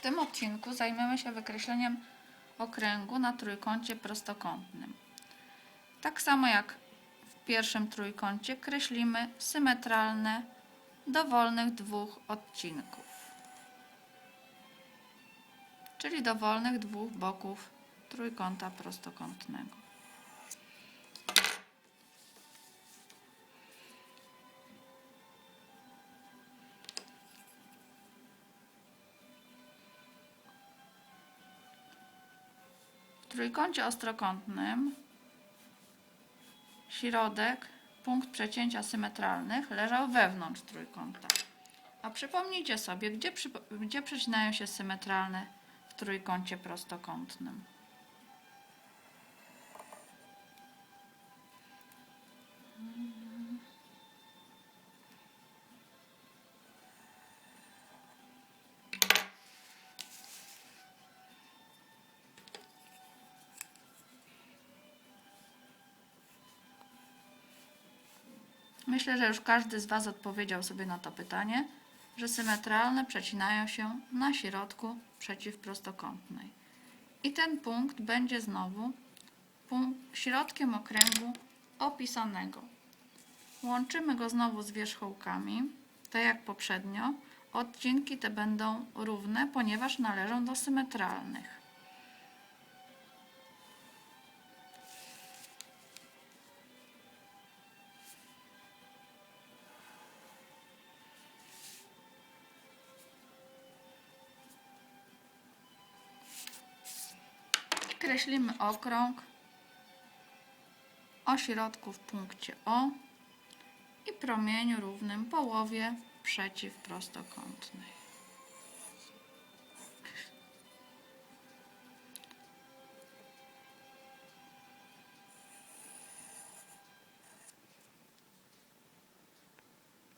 tym odcinku zajmiemy się wykreśleniem okręgu na trójkącie prostokątnym. Tak samo jak w pierwszym trójkącie kreślimy symetralne dowolnych dwóch odcinków, czyli dowolnych dwóch boków trójkąta prostokątnego. Trójkącie ostrokątnym środek, punkt przecięcia symetralnych leżał wewnątrz trójkąta. A przypomnijcie sobie, gdzie, gdzie przecinają się symetralne w trójkącie prostokątnym. Myślę, że już każdy z Was odpowiedział sobie na to pytanie, że symetralne przecinają się na środku przeciwprostokątnej. I ten punkt będzie znowu środkiem okręgu opisanego. Łączymy go znowu z wierzchołkami, tak jak poprzednio. Odcinki te będą równe, ponieważ należą do symetralnych. Kreślimy okrąg o środku w punkcie O i promieniu równym połowie przeciwprostokątnej.